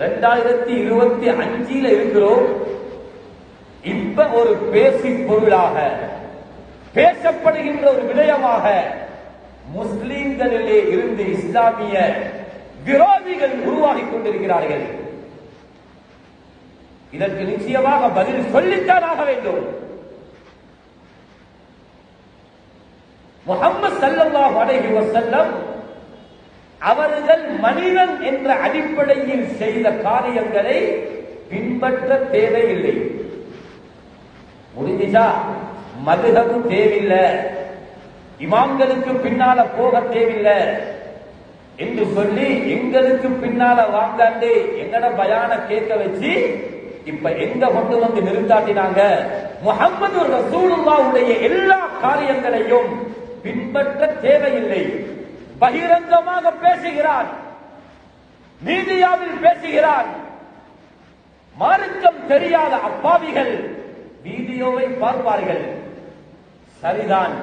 ரெண்டாயிரத்தி இருபத்தி அஞ்சில இருக்கிறோம். இப்ப ஒரு பேசி பொருளாக பேசப்படுகின்ற ஒரு விடயமாக முஸ்லிம்களிலே இருந்து இஸ்லாமிய விரோதிகள் உருவாகி கொண்டிருக்கிறார்கள். இதற்கு நிச்சயமாக பதில் சொல்லித்தான் ஆக வேண்டும். முகம்மது சல்லல்லாஹு அலைஹி செல்லம் அவர்கள் மனிதன் என்ற அடிப்படையில் செய்த காரியங்களை பின்பற்ற தேவையில்லை. முடிஞ்சுச்சா மதுகபு தேவையில்லை இமாம்களுக்கு பின்னால போக தேவையில்லை என்று சொல்லி எங்களுக்கு பின்னால வாங்காண்டு எங்கட பயான கேட்க வச்சு இப்ப எங்க கொண்டு வந்து நிறுத்தாட்டினாங்க? முகமது ரசூலுல்லாவுடைய எல்லா காரியங்களையும் பின்பற்ற தேவையில்லை. பகிரங்கமாக பேசுகிறார். மீடியாவில் பேசுகிறார். மார்க்கம் தெரியாத அப்பாவிகள் வீடியோவை பார்ப்பார்கள். சரிதான்.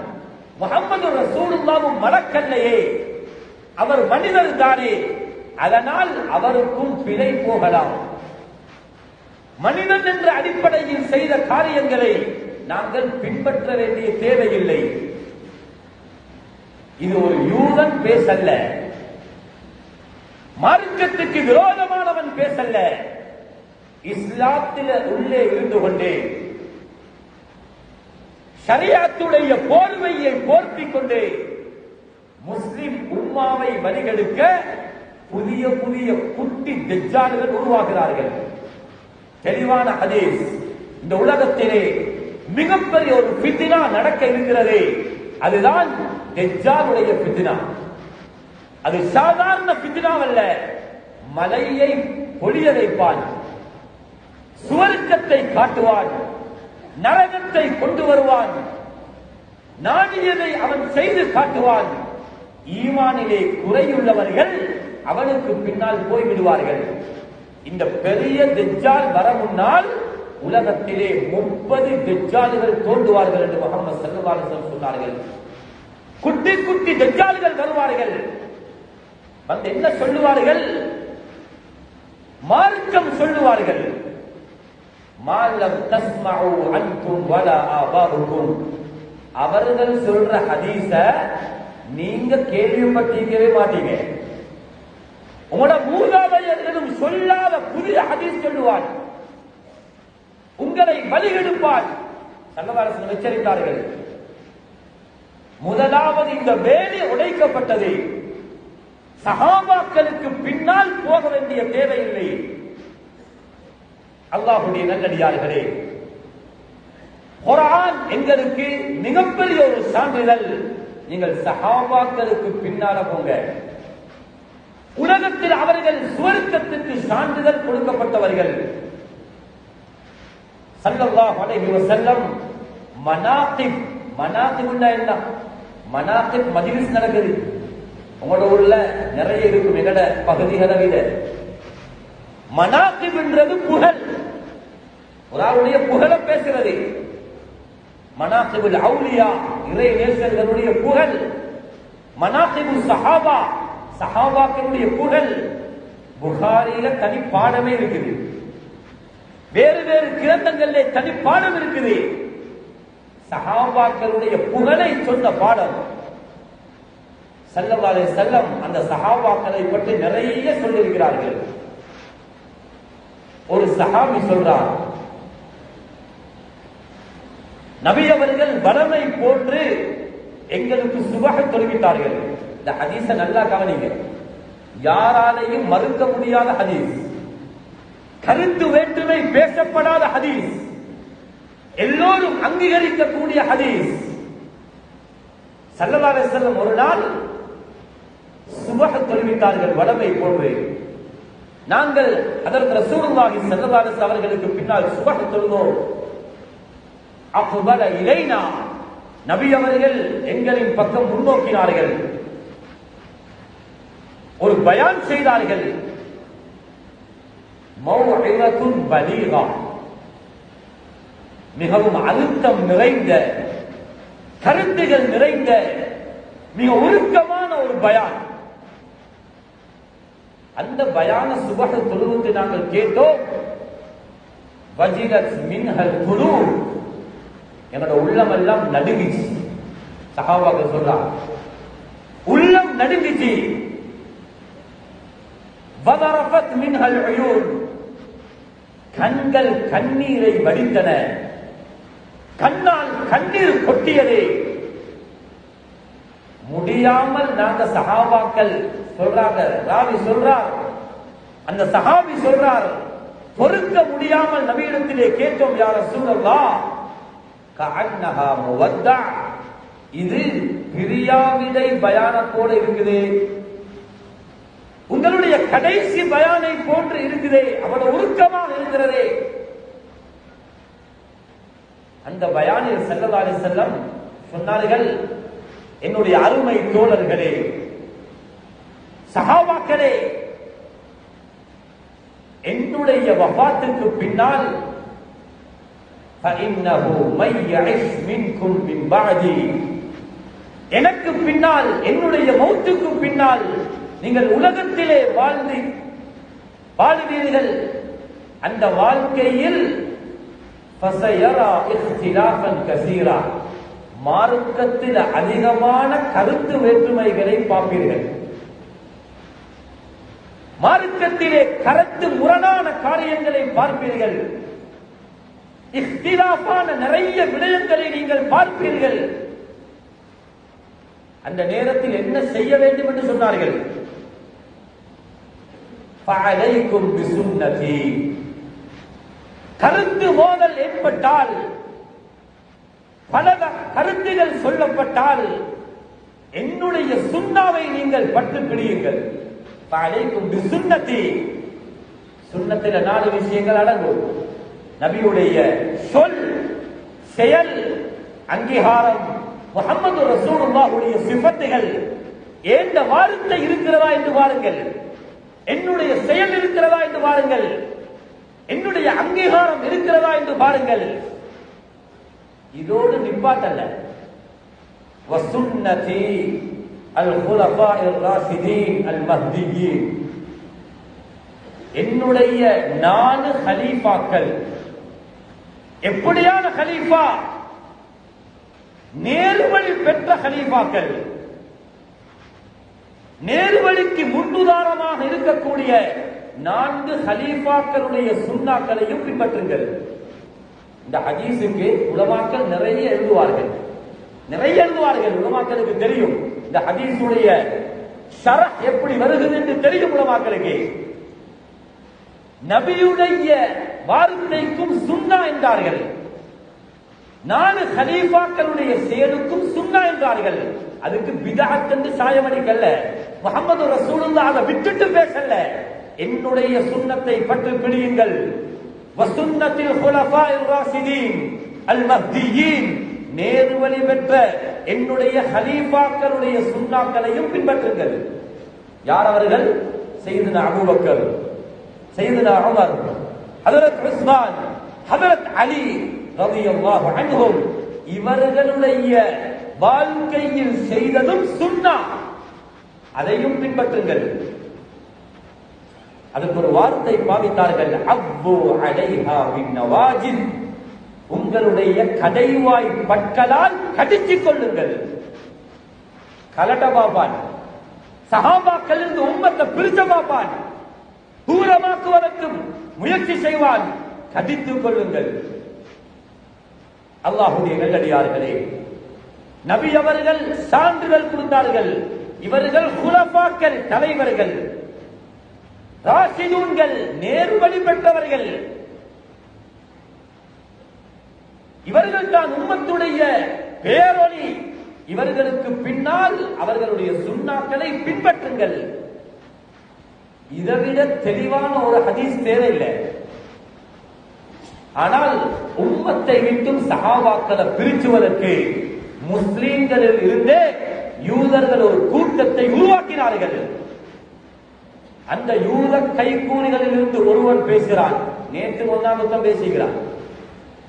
முகமது ரசூலுல்லாவும் மறக்கல்லையே அவர் மனிதர் தானே. அதனால் அவருக்கும் பிழை போகலாம். மனிதன் என்ற அடிப்படையில் செய்த காரியங்களை நாங்கள் பின்பற்ற வேண்டிய தேவையில்லை. இது ஒரு யூதன் பேசல்ல. மார்க்கத்துக்கு விரோதமானவன் பேசல்ல. இஸ்லாத்தில உள்ளே இருந்து கொண்டே. சரியாத்துடைய போர்வையை போர்த்திக் கொண்டு. முஸ்லிம் உம்மாவை வழிகெடுக்க புதிய புதிய குட்டி தெஜ்ஜால்கள் உருவாகிறார்கள். தெளிவான ஹதீஸ். இந்த உலகத்திலே மிகப்பெரிய ஒரு பித்தினா நடக்க இருக்கிறது. அதுதான் தெஜ்ஜாலுடைய பித்தினா அது சாதாரண பித்தினாவல்ல மலையை பொழிய வைப்பான் சுவர்க்கத்தை காட்டுவான். நரகத்தை கொண்டு வருவான். நாடியதை அவன் செய்து காட்டுவான். ஈமானிலே குறையுள்ளவர்கள் அவனுக்கு பின்னால் போய்விடுவார்கள். இந்த பெரிய தெஜால் வர முன்னால் உலகத்திலே முப்பது தெஜ்ஜால்கள் தோன்றுவார்கள் என்று முகமது சல்லல்லாஹு சொன்னார்கள். குட்டி குட்டி தெஜ்ஜால்கள் வருவார்கள் வந்து என்ன சொல்லுவார்கள்? மார்க்கம் சொல்லுவார்கள். மாலம் தஸ்மஉ அன்பும் வல அபாவுக்கும் அவர்கள் சொல்ற ஹதீஸ நீங்க கேள்விப்பட்டிருக்கவே மாட்டீங்க. உங்களோட மூதாதையர்களும் சொல்லாத புதிய ஹதீஸ் சொல்லுவார்கள். உங்களை வழிகெடுப்பான் சல்லவாரசன் எச்சரித்தார்கள். முதலாவது இந்த வேலி உடைக்கப்பட்டது. சகாபாக்களுக்கு பின்னால் போக வேண்டிய தேவையில்லை. அல்லாஹுடைய நல்லடியார்களே குரான் எங்களுக்கு மிகப்பெரிய ஒரு சான்றிதழ். நீங்கள் சகாபாக்களுக்கு பின்னால போங்க. உலகத்தில் அவர்கள் சுவர்க்கத்திற்கு சான்றிதழ் கொடுக்கப்பட்டவர்கள். சல்லல்லாஹு அலைஹி வஸல்லம் மனாகிப் மனாகிப்னா என்ன? மனாகிப் மஜ்லிஸ் நடக்குது. உங்களோட ஊர்ல நிறைய இருக்கும் எங்கட பகுதிகளை விட மனாகிப்ன்றது புகழ். ஒரு ஆளுடைய புகழ பேசுறது. மனாகிபுல் அவுலியா இறை நேசர்களுடைய புகழ். மனாகிபு சஹாபா சஹாபாக்களுடைய புகழ். புகாரியில தனி பாடமே இருக்குது. வேறு வேறு கிரந்தங்களிலே தனி பாடம் இருக்குது. சஹாபாக்களுடைய புகழை சொன்ன பாடம் செல்லவாலே செல்லம் அந்த சஹாபாக்களை பற்றி நிறைய சொல்லியிருக்கிறார்கள். ஒரு சஹாபி சொல்றார் நபி அவர்கள் வளமை போன்று எங்களுக்கு சுபக தொழுவித்தார்கள் இந்த ஹதீஸ நல்லா கவனிங்க. யாராலையும் மறுக்க முடியாத ஹதீஸ். கருத்து வேற்றுமை பேசப்படாத ஹதீஸ். எல்லோரும் அங்கீகரிக்கக்கூடிய ஹதீஸ். சல்லல்லாஹு செல்லம் ஒரு நாள் சுபக தொழுவித்தார்கள் வடமை போன்று. நாங்கள் அதற்கு ரசூலுல்லாஹி சல்லல்லாஹு அலைஹி அவர்களுக்கு பின்னால் சுபஹ் தொழுதோம். அக்பல இலைனா. நபி அவர்கள் எங்களின் பக்கம் முன்னோக்கினார்கள். ஒரு பயான் செய்தார்கள். மௌஇரத்துன் பலீகா. மிகவும் அழுத்தம் நிறைந்த கருத்துகள் நிறைந்த மிக உருக்கமான ஒரு பயான். அந்த பயான சுபக தொழுவுக்கு நாங்கள் கேட்டோம் வஜிரத் மின்ஹல் குழு எங்களோட உள்ளம் எல்லாம் நடுங்கிச்சு. சகாவாக சொல்றாங்க உள்ளம் நடுங்கிச்சு. பதரபத் மின்ஹல் உயூன். கண்கள் கண்ணீரை வடித்தன கண்ணால் கண்ணீர் கொட்டியதே. முடியாமல் நாங்க சகாபாக்கள் சொல்றாங்க ராவி சொல்றார். அந்த சகாபி சொல்றார் பொறுக்க முடியாமல் நவீனத்திலே கேட்டோம் யார சூழல்லா கஅன்னஹா முவத்தா. இது பிரியாவிடை பயானத்தோடு இருக்குது. உங்களுடைய கடைசி பயானை போன்று இருக்குதே அவர் உருக்கமாக இருக்கிறதே. அந்த பயானில் செல்லதாலே செல்லம் சொன்னார்கள் என்னுடைய அருமை தோழர்களே சகாபாக்களே என்னுடைய வபாத்துக்கு பின்னால் எனக்கு பின்னால் என்னுடைய மௌத்துக்கு பின்னால் நீங்கள் உலகத்திலே வாழ்ந்து வாழ்வீர்கள். அந்த வாழ்க்கையில் கசீரா. மார்க்கத்தில் அதிகமான கருத்து வேற்றுமைகளை பார்ப்பீர்கள். மார்க்கத்திலே கருத்து முரணான காரியங்களை பார்ப்பீர்கள். இஃப்திலாஃபான நிறைய விடயங்களை நீங்கள் பார்ப்பீர்கள். அந்த நேரத்தில் என்ன செய்ய வேண்டும் என்று சொன்னார்கள்? அலைக்கும் பிசுன்னதி. கருத்து மோதல் ஏற்பட்டால் பல கருத்துகள் சொல்லப்பட்டால் என்னுடைய சுண்ணாவை நீங்கள் பட்டு பிடியுங்கள் அலைக்கும் பிசுன்னதி. சுண்ணத்தில் நாலு விஷயங்கள் அடங்கும். நபியுடைய சொல் செயல் அங்கீகாரம் முகமது ரசூலுல்லாஹுடைய சிபத்துகள் ஏந்த வார்த்தை இருக்கிறதா என்று பாருங்கள். என்னுடைய செயல் இருக்கிறதா என்று பாருங்கள். என்னுடைய அங்கீகாரம் இருக்கிறதா என்று பாருங்கள். இதோடு நிப்பாட்டல்ல. வசுன்னதி அல் குலஃபா ராசிதீன் அல் மஹ்தியீன் என்னுடைய நாலு ஹலீஃபாக்கள் எப்படியான ஹலீஃபா நேர்வழி பெற்ற ஹலீஃபாக்கள் நேர்வழிக்கு முன்னுதாரணமாக இருக்கக்கூடிய நான்கு ஹலீஃபாக்களுடைய சுண்ணாக்களையும் பின்பற்றுங்கள். இந்த ஹதீஸுக்கு உலமாக்கள் நிறைய எழுதுவார்கள். நிறைய எழுதுவார்கள் உலமாக்களுக்கு தெரியும். இந்த ஹதீஸுடைய சர எப்படி வருகிறது என்று தெரியும் உலமாக்களுக்கு. நபியுடைய வார்த்தைக்கும் சுண்ணா என்றார்கள். நாலு ஹலீஃபாக்களுடைய செயலுக்கும் சுண்ணா என்றார்கள். அதுக்கு பிதாத் என்று சாயமடிக்கல்ல முகமது ரசூலுல்லா அதை விட்டுட்டு பேசல என்னுடைய சுண்ணத்தை பற்றி பிடியுங்கள் வசுன்னத்தில் ஹுலஃபா ராசிதீன் அல் மஹ்தியீன். நேர்வழி பெற்ற என்னுடைய ஹலீஃபாக்களுடைய சுண்ணாக்களையும் பின்பற்றுங்கள். யார் அவர்கள்? செய்தன அபூபக்கர் செய்தன உமர் ஹதரத் உஸ்மான் ஹதரத் அலி ரலியல்லாஹு அன்ஹும். இவர்களுடைய வாழ்க்கையில் செய்ததும் சுன்னா அதையும் பின்பற்றுங்கள். அதுக்கு ஒரு வார்த்தை பாவித்தார்கள். அவ்வு அலைஹா பின் உங்களுடைய கடைவாய் பற்களால் கடிச்சிக் கொள்ளுங்கள். கலட்ட பாபான் சஹாபாக்கள் இருந்து உம்மத்தை பிரிச்ச பாப்பான் தூரமாக்குவதற்கும் முயற்சி செய்வான். கடித்துக் கொள்ளுங்கள். அல்லாஹுடைய நல்லடியார்களே. நபி அவர்கள் சான்றுகள் கொடுத்தார்கள். இவர்கள் குலபாக்கள் தலைவர்கள். ராசிதூன்கள் நேர்வழி பெற்றவர்கள் இவர்கள் தான் உம்மத்துடைய பேரொளி. இவர்களுக்கு பின்னால் அவர்களுடைய சுண்ணாக்களை பின்பற்றுங்கள். இதைவிட தெளிவான ஒரு ஹதீஸ் தேவையில்லை. ஆனால் உம்மத்தை விட்டும் சகாபாக்களை பிரிச்சுவதற்கு முஸ்லீம்களில் இருந்தே யூதர்கள் ஒரு கூட்டத்தை உருவாக்கினார்கள். அந்த யூத கைகூலிகளில் இருந்து ஒருவன் பேசுகிறான். நேற்று ஒன்றாம் பேசுகிறான்.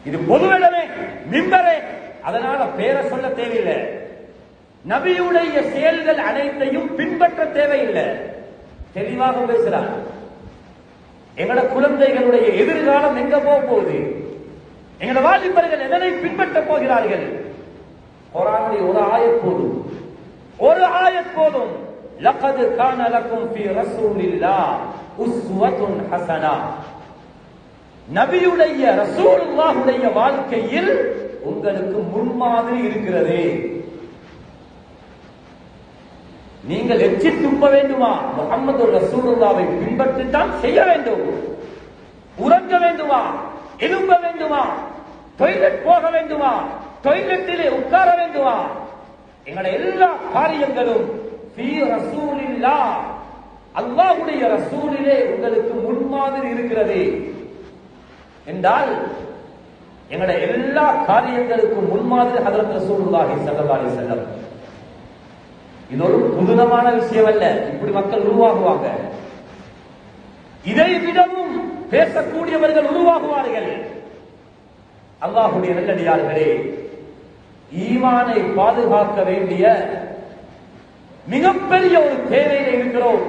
இது பொதுவிடமே மிம்பரே. அதனால பேரை சொல்ல தேவையில்லை. நபியுடைய செயல்கள் அனைத்தையும் பின்பற்ற தேவையில்லை. தெளிவாக பேசுறார் எங்களோட குழந்தைகளுடைய எதிர்காலம் எங்க போக போகுது? எங்களோட வாலிபர்கள் எதனை பின்பற்ற போகிறார்கள்? குரானுடைய ஒரு ஆயத் போதும். ஒரு ஆயத் போதும். லக்கது கான லக்கும் ஃபீ ரசூலில்லா உஸ்வத்துன் ஹசனா. நபியுடைய ரசூலுல்லாஹுடைய வாழ்க்கையில் உங்களுக்கு முன்மாதிரி இருக்கிறது. நீங்கள் எச்சி துப்ப வேண்டுமா? முகமது ரசூலுல்லாவை பின்பற்றித்தான் செய்ய வேண்டும். உறங்க வேண்டுமா? எழும்ப வேண்டுமா? டொய்லெட் போக வேண்டுமா? டொய்லெட்டிலே உட்கார வேண்டுமா? எங்களுடைய எல்லா காரியங்களும் ஃபீ அல்லாஹ்வுடைய ரசூலிலே உங்களுக்கு முன்மாதிரி இருக்கிறது. என்றால் எங்களுடைய எல்லா காரியங்களுக்கும் முன்மாதிரி ஹதரத் ரசூலுல்லாஹி ஸல்லல்லாஹு அலைஹி வஸல்லம். இது ஒரு புதுனமான விஷயம் அல்ல இப்படி மக்கள் உருவாகுவாங்க. இதை விடவும் பேசக்கூடியவர்கள் உருவாகுவார்கள். அல்லாஹுடைய நல்லடியார்களே ஈமானை பாதுகாக்க வேண்டிய மிகப்பெரிய ஒரு தேவையில இருக்கிறோம்.